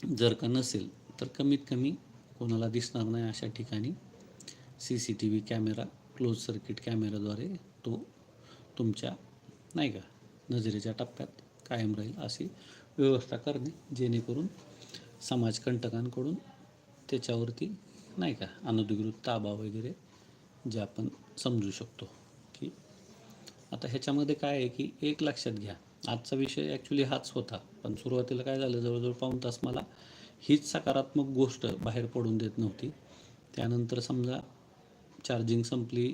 जर का नसेल तर कमीत कमी कोणाला दिसणार नाही अशा ठिकाणी C C T V camera close circuit कॅमेराद्वारे तो तुमच्या नाही का नजरेच्या टप्प्यात कायम राहील अशी व्यवस्था करणे जेणेकरून समाजकंटकांकडून त्याच्यावरती नाही का अनधिकृत ताबा वगैरे जे आपण समजू शकतो. की आता ह्याच्यामध्ये काय आहे की एक लक्षात घ्या. आजचा विषय ॲक्च्युली हाच होता. पण सुरुवातीला काय झालं जवळजवळ पाऊण तास मला हीच सकारात्मक गोष्ट बाहेर पडून देत नव्हती. त्यानंतर समजा चार्जिंग संपली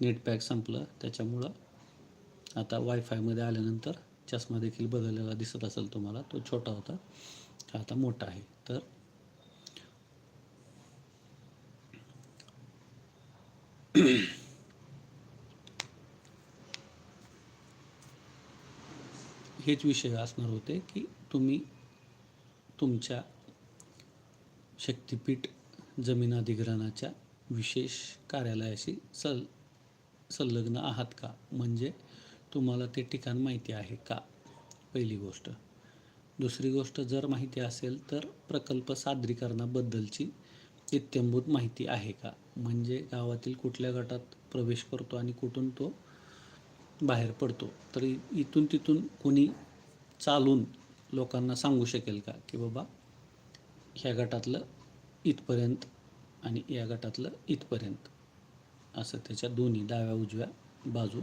नेट पॅक संपलं त्याच्यामुळं आता वायफायमध्ये आल्यानंतर चष्मा देखील बदललेला दिसत असेल तुम्हाला तो छोटा होता. हा आता मोठा आहे. तर हेच विषय असणार होते की तुम्ही तुमच्या शक्तिपीठ जमीन अधिग्रहणाच्या विशेष कार्यालयाशी सल संलग्न आहात का? म्हणजे तुम्हाला ते ठिकाण माहिती आहे का? पहिली गोष्ट. दुसरी गोष्ट जर माहिती असेल तर प्रकल्प सादरीकरणाबद्दलची इत्यंभूत माहिती आहे का? म्हणजे गावातील कुठल्या गटात प्रवेश करतो आणि कुठून तो बाहेर पडतो. तर इथून तिथून कोणी चालून लोकांना सांगू शकेल का की बाबा ह्या गटातलं इथपर्यंत आणि या गटातलं इथपर्यंत. असं त्याच्या दोन्ही डाव्या उजव्या बाजू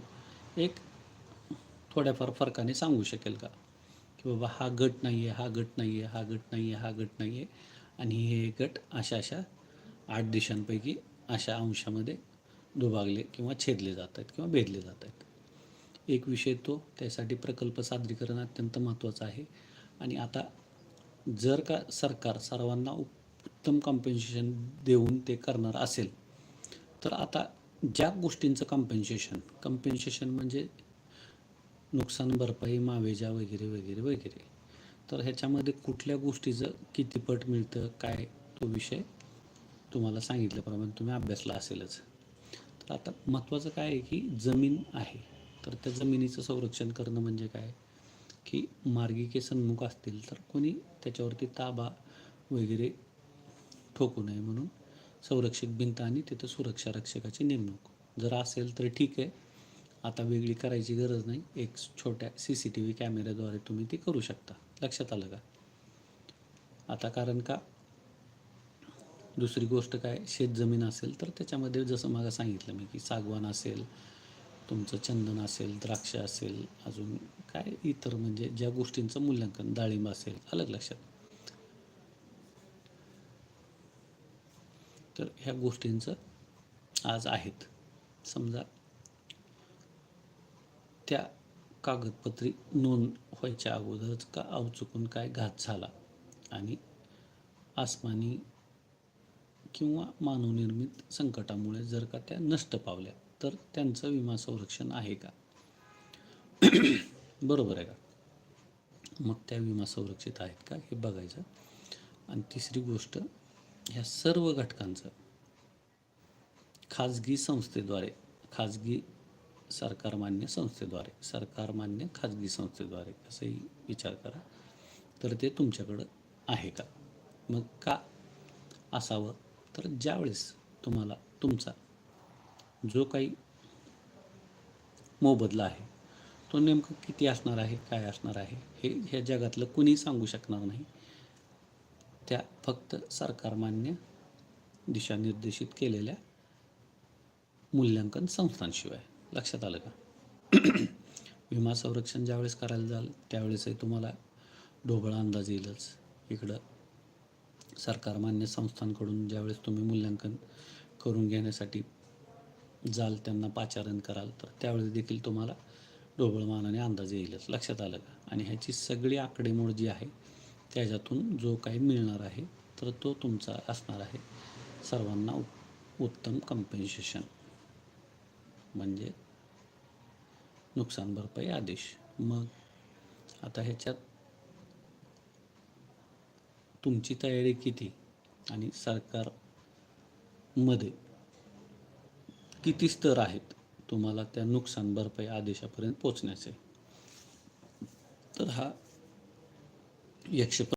एक थोड्याफार फरकाने सांगू शकेल का की बाबा हा गट नाही आहे हा गट नाही आहे हा गट नाही आहे हा गट नाही आहे आणि हे गट अशा अशा आठ दिशांपैकी अशा अंशामध्ये दुभागले किंवा छेदले जात आहेत किंवा भेदले जात आहेत. एक विषय तो त्यासाठी प्रकल्प सादरीकरण अत्यंत महत्त्वाचं आहे. आणि आता जर का सरकार सर्वांना उत्तम कॉम्पेन्सेशन देऊन ते करणार असेल तर आता ज्या गोष्टींचं कॉम्पेन्सेशन कम्पेन्सेशन म्हणजे नुकसान भरपाई मावेजा वगैरे वगैरे वगैरे तर ह्याच्यामध्ये कुठल्या गोष्टीचं किती पट मिळतं काय तो विषय तुम्हाला सांगितल्याप्रमाणे तुम्ही अभ्यासला असेलच. तर आता महत्त्वाचं काय आहे की जमीन आहे. तर त्या जमिनीचं संरक्षण करणं म्हणजे काय? की मार्गिके सन्मुख असतील तर कोणी त्याच्यावरती ताबा वगैरे ठोकू नये म्हणून संरक्षक भिंत आणि तिथं सुरक्षा रक्षकाची नेमणूक. जर असेल तर ठीक आहे. आता वेगळी करायची गरज नाही. एक छोट्या सी सी टी व्ही कॅमेऱ्याद्वारे तुम्ही ती करू शकता. लक्षात आलं का? आता कारण का? दुसरी गोष्ट काय? शेतजमीन असेल तर त्याच्यामध्ये जसं मला सांगितलं मी की सागवान असेल तुमचं चंदन असेल द्राक्ष असेल अजून काय इतर म्हणजे ज्या गोष्टींचं मूल्यांकन डाळिंब असेल अलग लक्षात. तर ह्या गोष्टींचं आज आहेत. समजा त्या कागदपत्री नोंद व्हायच्या अगोदरच का अवचुकून काय घात झाला? आणि आसमानी किंवा मानवनिर्मित संकटामुळे जर का त्या नष्ट पावल्या तर त्यांचं विमा संरक्षण आहे का? बरोबर आहे का? मग त्या विमा संरक्षित आहेत का? हे बघायचं. आणि तिसरी गोष्ट ह्या सर्व घटकांचं खाजगी संस्थेद्वारे खाजगी सरकारमान्य संस्थेद्वारे सरकारमान्य खाजगी संस्थेद्वारे असंही विचार करा. तर ते तुमच्याकडं आहे का? मग का असावं? तर ज्यावेळेस तुम्हाला तुमचा जो काही मोबदला आहे तो नेमकं किती असणार आहे काय असणार आहे हे ह्या जगातलं कुणी सांगू शकणार नाही. त्या फक्त सरकारमान्य दिशानिर्देशित केलेल्या मूल्यांकन संस्थांशिवाय. लक्षात आलं का? विमा संरक्षण ज्यावेळेस करायला जाल त्यावेळेसही तुम्हाला ढोबळ अंदाज येईलच. इकडं सरकारमान्य संस्थांकडून ज्यावेळेस तुम्ही मूल्यांकन करून घेण्यासाठी जाल त्यांना पाचारण कराल तर त्यावेळेस देखील तुम्हाला ढोबळमानाने अंदाज येईलच. लक्षात आलं का? आणि ह्याची सगळी आकडेमोड जी आहे त्याच्यातून जो काही मिळणार आहे तर तो तुमचा असणार आहे सर्वांना उत्तम कम्पेन्सेशन म्हणजे नुकसान भरपाई आदेश. मग आता ह्याच्यात तुमची तयारी किती? आणि सरकारमध्ये किती स्तर आहेत? तुम्हाला त्या नुकसान भरपाई आदेशापर्यंत पोचण्याचे तर हा एकशे